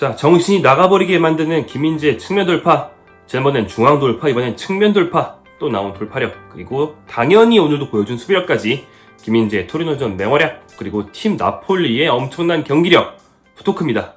자, 정신이 나가버리게 만드는 김민재 측면 돌파. 지난번엔 중앙 돌파, 이번엔 측면 돌파. 또 나온 돌파력. 그리고 당연히 오늘도 보여준 수비력까지. 김민재 토리노전 맹활약. 그리고 팀 나폴리의 엄청난 경기력. 부토크입니다.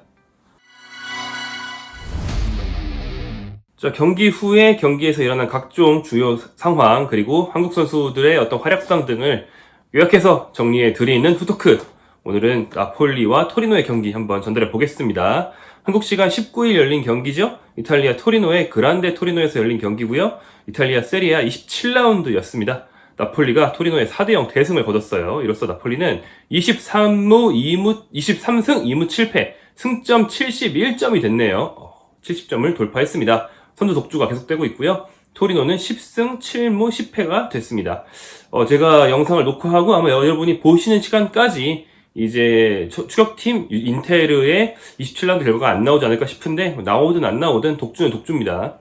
자, 경기 후에 경기에서 일어난 각종 주요 상황, 그리고 한국 선수들의 어떤 활약상 등을 요약해서 정리해 드리는 후토크. 오늘은 나폴리와 토리노의 경기 한번 전달해 보겠습니다. 한국 시간 19일 열린 경기죠. 이탈리아 토리노의 그란데 토리노에서 열린 경기고요. 이탈리아 세리아 27라운드였습니다. 나폴리가 토리노의 4대0 대승을 거뒀어요. 이로써 나폴리는 23무 2무 23승 2무 7패, 승점 71점이 됐네요. 70점을 돌파했습니다. 선두 독주가 계속되고 있고요. 토리노는 10승 7무 10패가 됐습니다. 어, 제가 영상을 녹화하고 아마 여러분이 보시는 시간까지 이제 추- 추격팀 인테르의 27라운드 결과가 안 나오지 않을까 싶은데 나오든 안 나오든 독주는 독주입니다.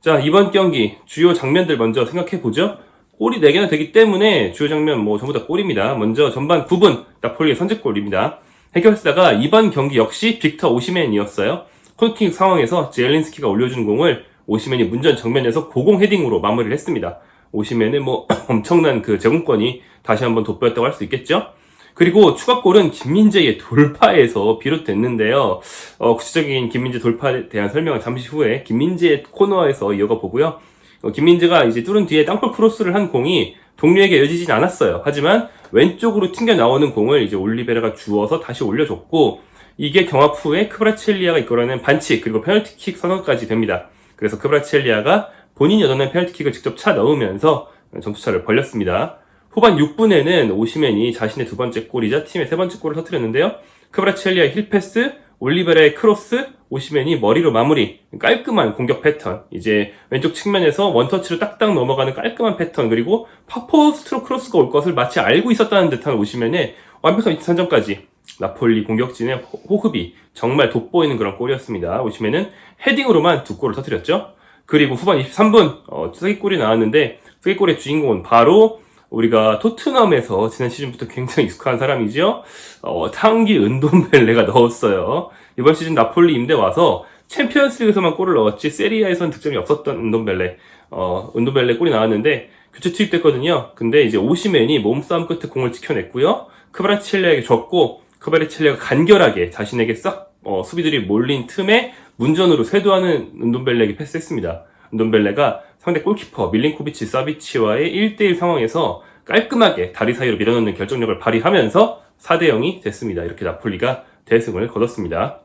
자 이번 경기 주요 장면들 먼저 생각해 보죠. 골이 4개나 되기 때문에 주요 장면 뭐 전부 다 골입니다. 먼저 전반 9분 나폴리의 선제골입니다. 해결사가 이번 경기 역시 빅터 오시맨이었어요. 코너킥 상황에서 제일린스키가 올려준 공을 오시맨이 문전 정면에서 고공 헤딩으로 마무리를 했습니다. 오시맨은 뭐 엄청난 그 제공권이 다시 한번 돋보였다고 할 수 있겠죠. 그리고 추가골은 김민재의 돌파에서 비롯됐는데요. 어, 구체적인 김민재 돌파에 대한 설명은 잠시 후에 김민재의 코너에서 이어가 보고요. 어, 김민재가 이제 뚫은 뒤에 땅볼 크로스를 한 공이 동료에게 이어지진 않았어요. 하지만 왼쪽으로 튕겨 나오는 공을 이제 올리베라가 주워서 다시 올려줬고 이게 경합 후에 크브라첼리아가 이끌어낸 반칙 그리고 페널티킥 선언까지 됩니다. 그래서 크브라첼리아가 본인이 얻어낸 페널티킥을 직접 차 넣으면서 점수차를 벌렸습니다. 후반 6분에는 오시맨이 자신의 두 번째 골이자 팀의 세 번째 골을 터뜨렸는데요. 크브라첼리아의 힐패스, 올리베라의 크로스, 오시맨이 머리로 마무리. 깔끔한 공격 패턴. 이제 왼쪽 측면에서 원터치로 딱딱 넘어가는 깔끔한 패턴. 그리고 파포스트로 크로스가 올 것을 마치 알고 있었다는 듯한 오시맨의 완벽한 선점까지. 나폴리 공격진의 호- 호흡이 정말 돋보이는 그런 골이었습니다. 오시맨은 헤딩으로만 두 골을 터뜨렸죠. 그리고 후반 23분 어, 세기골이 나왔는데 세기골의 주인공은 바로 우리가 토트넘에서 지난 시즌부터 굉장히 익숙한 사람이죠. 어, 탕기 은돈벨레가 넣었어요. 이번 시즌 나폴리 임대 와서 챔피언스리그에서만 골을 넣었지 세리아에선 득점이 없었던 은돈벨레. 어, 은돈벨레 골이 나왔는데 교체 투입됐거든요. 근데 이제 오시맨이 몸싸움 끝에 공을 지켜냈고요. 크바라첼리아에게 줬고 크바라첼리아가 간결하게 자신에게 싹 어, 수비들이 몰린 틈에 문전으로 쇄도하는 은돈벨레에게 패스했습니다. 은돈벨레가 상대 골키퍼 밀린코비치 사비치와의 1대1 상황에서 깔끔하게 다리 사이로 밀어넣는 결정력을 발휘하면서 4대 0이 됐습니다. 이렇게 나폴리가 대승을 거뒀습니다.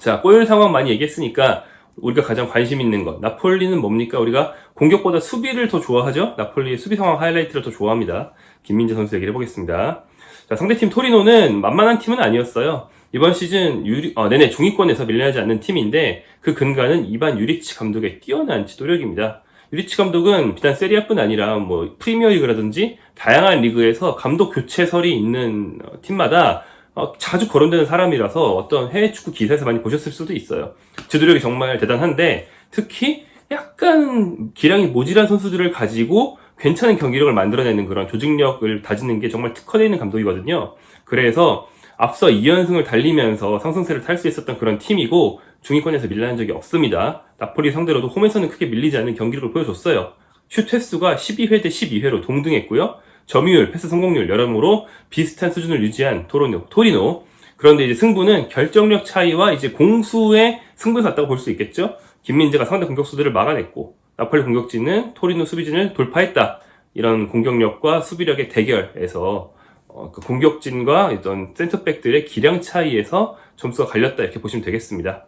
자, 골 상황 많이 얘기했으니까 우리가 가장 관심 있는 것. 나폴리는 뭡니까? 우리가 공격보다 수비를 더 좋아하죠? 나폴리의 수비 상황 하이라이트를 더 좋아합니다. 김민재 선수 얘기를 해보겠습니다. 자, 상대팀 토리노는 만만한 팀은 아니었어요. 이번 시즌 유리, 어, 내내 중위권에서 밀려나지 않는 팀인데 그 근간은 이반 유리치 감독의 뛰어난 지도력입니다. 유리치 감독은 비단 세리아뿐 아니라 뭐 프리미어 리그라든지 다양한 리그에서 감독 교체설이 있는 어, 팀마다 어, 자주 거론되는 사람이라서 어떤 해외 축구 기사에서 많이 보셨을 수도 있어요. 지도력이 정말 대단한데 특히 약간 기량이 모질한 선수들을 가지고 괜찮은 경기력을 만들어내는 그런 조직력을 다지는 게 정말 특화되어 있는 감독이거든요. 그래서 앞서 2연승을 달리면서 상승세를 탈 수 있었던 그런 팀이고 중위권에서 밀려난 적이 없습니다. 나폴리 상대로도 홈에서는 크게 밀리지 않는 경기력을 보여줬어요. 슛 횟수가 12회 대 12회로 동등했고요. 점유율, 패스 성공률 여러모로 비슷한 수준을 유지한 토로노, 토리노. 그런데 이제 승부는 결정력 차이와 이제 공수의 승부에서 왔다고 볼 수 있겠죠. 김민재가 상대 공격수들을 막아냈고 나폴리 공격진은 토리노 수비진을 돌파했다. 이런 공격력과 수비력의 대결에서 어, 그 공격진과 어떤 센터백들의 기량 차이에서 점수가 갈렸다 이렇게 보시면 되겠습니다.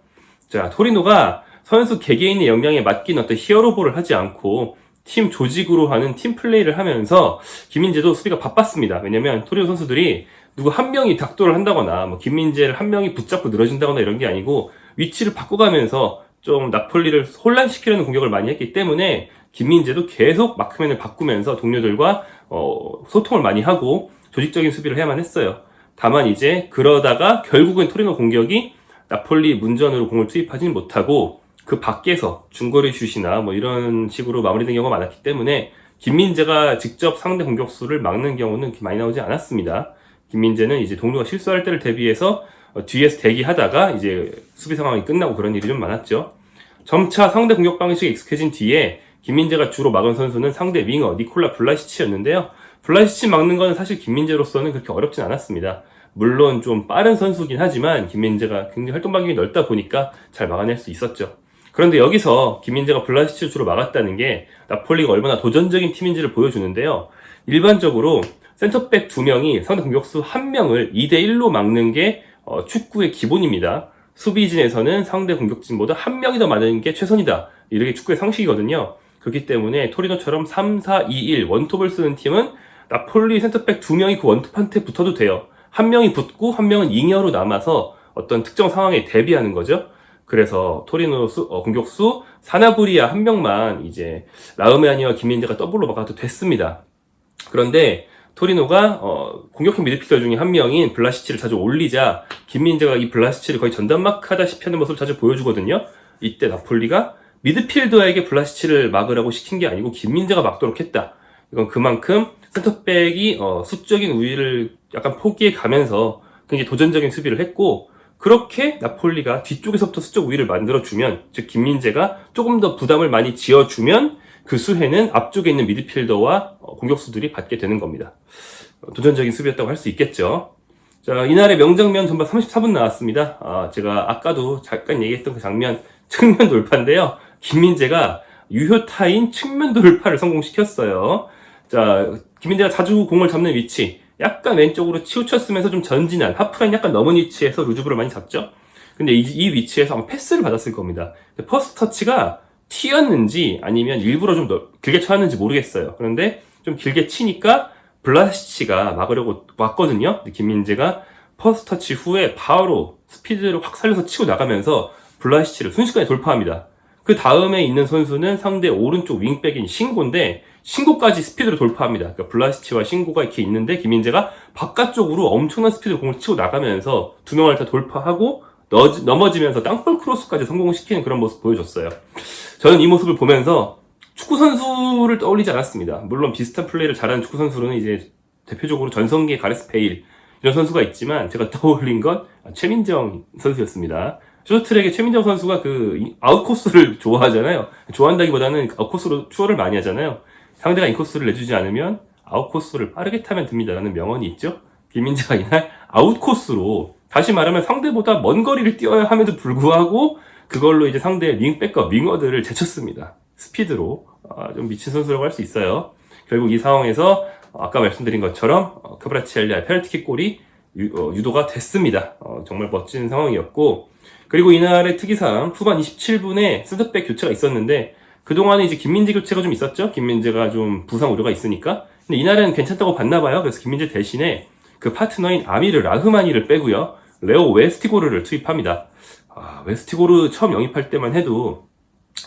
자, 토리노가 선수 개개인의 역량에 맡긴 어떤 히어로볼을 하지 않고 팀 조직으로 하는 팀 플레이를 하면서 김민재도 수비가 바빴습니다. 왜냐면 토리노 선수들이 누구 한 명이 닥도를 한다거나 뭐 김민재를 한 명이 붙잡고 늘어진다거나 이런 게 아니고 위치를 바꿔가면서 좀 나폴리를 혼란시키려는 공격을 많이 했기 때문에 김민재도 계속 마크맨을 바꾸면서 동료들과 어, 소통을 많이 하고 조직적인 수비를 해야만 했어요. 다만 이제 그러다가 결국은 토리노 공격이 나폴리 문전으로 공을 투입하지는 못하고 그 밖에서 중거리 슛이나 뭐 이런 식으로 마무리된 경우가 많았기 때문에 김민재가 직접 상대 공격수를 막는 경우는 많이 나오지 않았습니다. 김민재는 이제 동료가 실수할 때를 대비해서 어, 뒤에서 대기하다가 이제 수비 상황이 끝나고 그런 일이 좀 많았죠. 점차 상대 공격 방식에 익숙해진 뒤에 김민재가 주로 막은 선수는 상대 윙어 니콜라 블라시치였는데요. 블라시치 막는 건 사실 김민재로서는 그렇게 어렵진 않았습니다. 물론 좀 빠른 선수긴 하지만 김민재가 굉장히 활동 반경이 넓다 보니까 잘 막아낼 수 있었죠. 그런데 여기서 김민재가 블라시치를 주로 막았다는 게 나폴리가 얼마나 도전적인 팀인지를 보여주는데요. 일반적으로 센터백 두 명이 상대 공격수 한 명을 2대 1로 막는 게 어, 축구의 기본입니다. 수비진에서는 상대 공격진보다 한 명이 더 많은 게 최선이다. 이렇게 축구의 상식이거든요. 그렇기 때문에 토리노처럼 3, 4, 2, 1 원톱을 쓰는 팀은 나폴리 센터백 두 명이 그 원톱한테 붙어도 돼요. 한 명이 붙고 한 명은 잉여로 남아서 어떤 특정 상황에 대비하는 거죠. 그래서 토리노 수, 어, 공격수 사나브리아 한 명만 이제 라우메아니와 김민재가 더블로 막아도 됐습니다. 그런데 토리노가 어, 공격형 미드필더 중에 한 명인 블라시치를 자주 올리자 김민재가 이 블라시치를 거의 전담마크하다시피 하는 모습을 자주 보여주거든요. 이때 나폴리가 미드필더에게 블라시치를 막으라고 시킨 게 아니고 김민재가 막도록 했다. 이건 그만큼 센터백이 어, 수적인 우위를 약간 포기해 가면서 굉장히 도전적인 수비를 했고 그렇게 나폴리가 뒤쪽에서부터 수적 우위를 만들어주면 즉 김민재가 조금 더 부담을 많이 지어주면 그 수혜는 앞쪽에 있는 미드필더와 어, 공격수들이 받게 되는 겁니다. 어, 도전적인 수비였다고 할 수 있겠죠. 자, 이날의 명장면 전반 34분 나왔습니다. 아, 제가 아까도 잠깐 얘기했던 그 장면, 측면 돌파인데요. 김민재가 유효타인 측면 돌파를 성공시켰어요. 자, 김민재가 자주 공을 잡는 위치, 약간 왼쪽으로 치우쳤으면서 좀 전진한, 하프라인 약간 넘은 위치에서 루즈브를 많이 잡죠. 근데 이, 이 위치에서 아마 패스를 받았을 겁니다. 퍼스트 터치가 튀었는지 아니면 일부러 좀 더 길게 쳐왔는지 모르겠어요. 그런데 좀 길게 치니까 블라시치가 막으려고 왔거든요. 김민재가 퍼스트 터치 후에 바로 스피드를 확 살려서 치고 나가면서 블라시치를 순식간에 돌파합니다. 그 다음에 있는 선수는 상대 오른쪽 윙백인 신고인데 신고까지 스피드로 돌파합니다. 그러니까 블라시치와 신고가 이렇게 있는데 김민재가 바깥쪽으로 엄청난 스피드로 공을 치고 나가면서 두 명을 다 돌파하고 넘어지- 넘어지면서 땅볼 크로스까지 성공시키는 그런 모습 보여줬어요. 저는 이 모습을 보면서 축구 선수를 떠올리지 않았습니다. 물론 비슷한 플레이를 잘하는 축구 선수로는 이제 대표적으로 전성기의 가레스 베일 이런 선수가 있지만 제가 떠올린 건 최민정 선수였습니다. 쇼트트랙의 최민정 선수가 그 이- 아웃코스를 좋아하잖아요. 좋아한다기보다는 아웃코스로 추월을 많이 하잖아요. 상대가 인코스를 내주지 않으면 아웃코스를 빠르게 타면 됩니다라는 명언이 있죠. 김민재가 이날 아웃코스로 다시 말하면 상대보다 먼 거리를 뛰어야 함에도 불구하고 그걸로 이제 상대의 윙백과 윙어들을 제쳤습니다. 스피드로 아, 좀 미친 선수라고 할 수 있어요. 결국 이 상황에서 어, 아까 말씀드린 것처럼 어, 카브라치엘리아 페널티킥 골이 유, 도가 됐습니다. 어, 정말 멋진 상황이었고 그리고 이날의 특이사항 후반 27분에 센터백 교체가 있었는데 그동안에 이제 김민재 교체가 좀 있었죠. 김민재가 좀 부상 우려가 있으니까. 근데 이날은 괜찮다고 봤나 봐요. 그래서 김민재 대신에 그 파트너인 아미르 라흐마니를 빼고요. 레오 웨스티고르를 투입합니다. 아, 웨스티고르 처음 영입할 때만 해도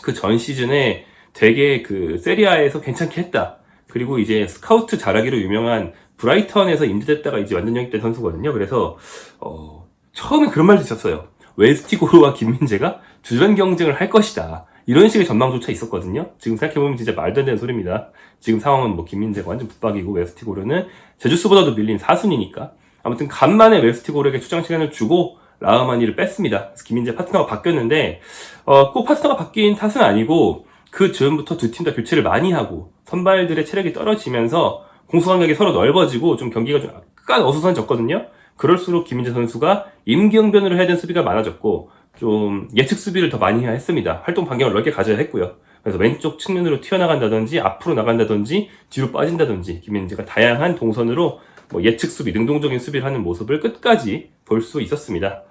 그 전 시즌에 되게 그 세리아에서 괜찮게 했다. 그리고 이제 스카우트 잘하기로 유명한 브라이턴에서 임대됐다가 이제 완전 영입된 선수거든요. 그래서 어, 처음에 그런 말도 있었어요. 웨스티고르와 김민재가 주전 경쟁을 할 것이다. 이런 식의 전망조차 있었거든요. 지금 생각해보면 진짜 말도 안 되는 소리입니다. 지금 상황은 뭐 김민재가 완전 붙박이고 웨스티고르는 제주스보다도 밀린 4순위니까. 아무튼 간만에 웨스티고르에게出장 시간을 주고 라흐마니를 뺐습니다. 김민재 파트너가 바뀌었는데 어, 꼭 파트너가 바뀐 탓은 아니고 그 즈음부터 두 팀 다 교체를 많이 하고 선발들의 체력이 떨어지면서 공수관계가 서로 넓어지고 좀 경기가 좀 약간 어수선해졌거든요. 그럴수록 김민재 선수가 임기응변으로 해야 되는 수비가 많아졌고 좀 예측 수비를 더 많이 해야 했습니다. 활동 반경을 넓게 가져야 했고요. 그래서 왼쪽 측면으로 튀어나간다든지 앞으로 나간다든지 뒤로 빠진다든지 김민재가 다양한 동선으로 뭐 예측 수비, 능동적인 수비를 하는 모습을 끝까지 볼 수 있었습니다.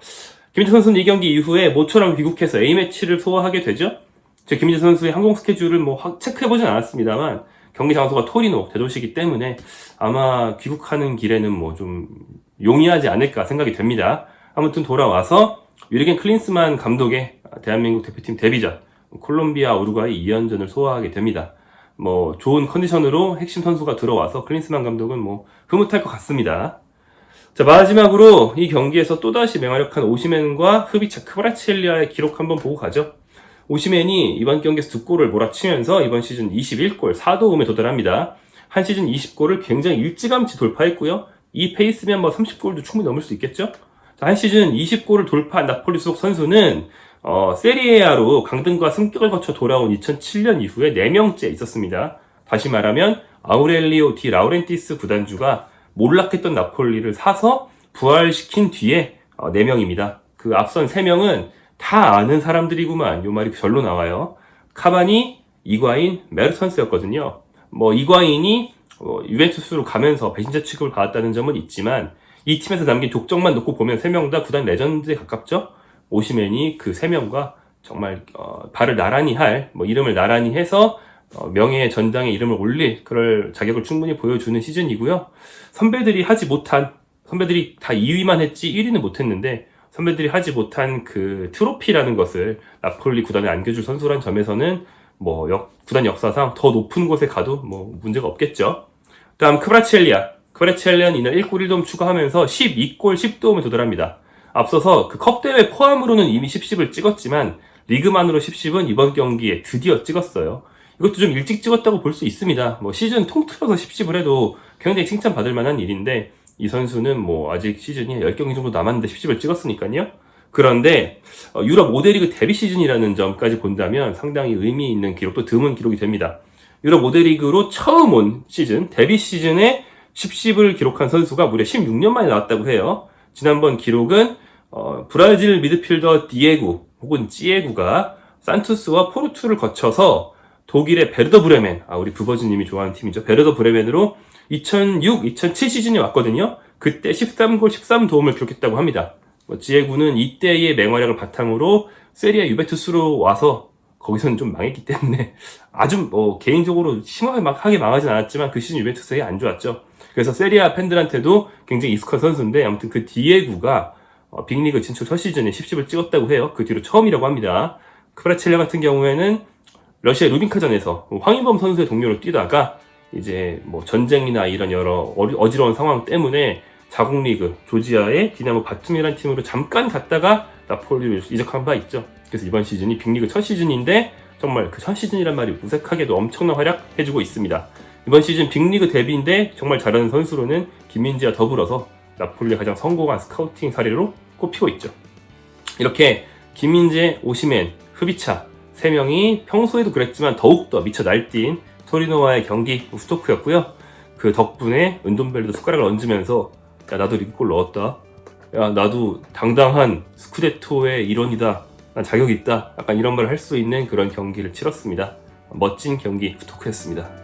김민재 선수는 이 경기 이후에 모처럼 귀국해서 A매치를 소화하게 되죠. 제 김민재 선수의 항공 스케줄을 뭐확 체크해보진 않았습니다만 경기 장소가 토리노 대도시이기 때문에 아마 귀국하는 길에는 뭐좀 용이하지 않을까 생각이 됩니다. 아무튼 돌아와서 유리겐 클린스만 감독의 대한민국 대표팀 데뷔전 콜롬비아 우루과이 2연전을 소화하게 됩니다. 뭐 좋은 컨디션으로 핵심 선수가 들어와서 클린스만 감독은 뭐 흐뭇할 것 같습니다. 자 마지막으로 이 경기에서 또다시 맹활약한 오시멘과 흐비차 크바라치엘리아의 기록 한번 보고 가죠. 오시멘이 이번 경기에서 두 골을 몰아치면서 이번 시즌 21골 4도움에 도달합니다. 한 시즌 20골을 굉장히 일찌감치 돌파했고요. 이 페이스면 뭐 30골도 충분히 넘을 수 있겠죠? 자, 한 시즌 20골을 돌파한 나폴리 소속 선수는 어, 세리에아로 강등과 승격을 거쳐 돌아온 2007년 이후에 4명째 있었습니다. 다시 말하면 아우렐리오 디 라우렌티스 구단주가 몰락했던 나폴리를 사서 부활시킨 뒤에 어, 4명입니다. 그 앞선 3명은 다 아는 사람들이구만 요 말이 절로 나와요. 카바니, 이과인, 메르턴스였거든요. 뭐 이과인이 어, 유벤투스로 가면서 배신자 취급을 받았다는 점은 있지만 이 팀에서 남긴 족적만 놓고 보면 3명 다 구단 레전드에 가깝죠. 오시맨이 그 3명과 정말 어, 발을 나란히 할, 뭐 이름을 나란히 해서 어, 명예의 전당에 이름을 올릴 그럴 자격을 충분히 보여주는 시즌이고요. 선배들이 하지 못한 선배들이 다 2위만 했지 1위는 못했는데 선배들이 하지 못한 그 트로피라는 것을 나폴리 구단에 안겨줄 선수란 점에서는 뭐 역- 구단 역사상 더 높은 곳에 가도 뭐 문제가 없겠죠. 다음 크브라치엘리아. 크브라치엘리아는 이날 1골 1도움 추가하면서 12골 10도움에 도달합니다. 앞서서 그 컵대회 포함으로는 이미 10십을 찍었지만 리그만으로 10십은 이번 경기에 드디어 찍었어요. 이것도 좀 일찍 찍었다고 볼 수 있습니다. 뭐 시즌 통틀어서 10십을 해도 굉장히 칭찬받을 만한 일인데 이 선수는 뭐 아직 시즌이 10경기 정도 남았는데 10십을 찍었으니까요. 그런데 어, 유럽 5대 리그 데뷔 시즌이라는 점까지 본다면 상당히 의미 있는 기록도 드문 기록이 됩니다. 유럽 5대 리그로 처음 온 시즌, 데뷔 시즌에 10십을 기록한 선수가 무려 16년 만에 나왔다고 해요. 지난번 기록은 어, 브라질 미드필더 디에구 혹은 찌에구가 산투스와 포르투를 거쳐서 독일의 베르더 브레멘, 아 우리 부버즈님이 좋아하는 팀이죠. 베르더 브레멘으로 2006, 2007 시즌에 왔거든요. 그때 13골 13도움을 기록했다고 합니다. 뭐 지에구는 이때의 맹활약을 바탕으로 세리아 유벤투스로 와서 거기서는 좀 망했기 때문에 아주 뭐 개인적으로 심하게 망하진 않았지만 그 시즌 유벤투스에 안 좋았죠. 그래서 세리아 팬들한테도 굉장히 익숙한 선수인데 아무튼 그 디에구가 어, 빅리그 진출 첫 시즌에 10십을 찍었다고 해요. 그 뒤로 처음이라고 합니다. 크브라첼레 같은 경우에는 러시아 루빈카전에서 황인범 선수의 동료로 뛰다가 이제 뭐 전쟁이나 이런 여러 어지러운 상황 때문에 자국 리그 조지아의 디나모 바툼이라는 팀으로 잠깐 갔다가 나폴리로 이적한 바 있죠. 그래서 이번 시즌이 빅리그 첫 시즌인데 정말 그 첫 시즌이란 말이 무색하게도 엄청난 활약 해주고 있습니다. 이번 시즌 빅리그 데뷔인데 정말 잘하는 선수로는 김민지와 더불어서 나폴리 가장 성공한 스카우팅 사례로 꼽히고 있죠. 이렇게 김민재, 오시멘, 흐비차 세 명이 평소에도 그랬지만 더욱더 미쳐 날뛴 토리노와의 경기 스토크였고요. 그 덕분에 은돈벨리도 숟가락을 얹으면서 야 나도 리그골 넣었다. 야 나도 당당한 스쿠데토의 일원이다. 난 자격 있다. 약간 이런 말 할 수 있는 그런 경기를 치렀습니다. 멋진 경기 스토크였습니다.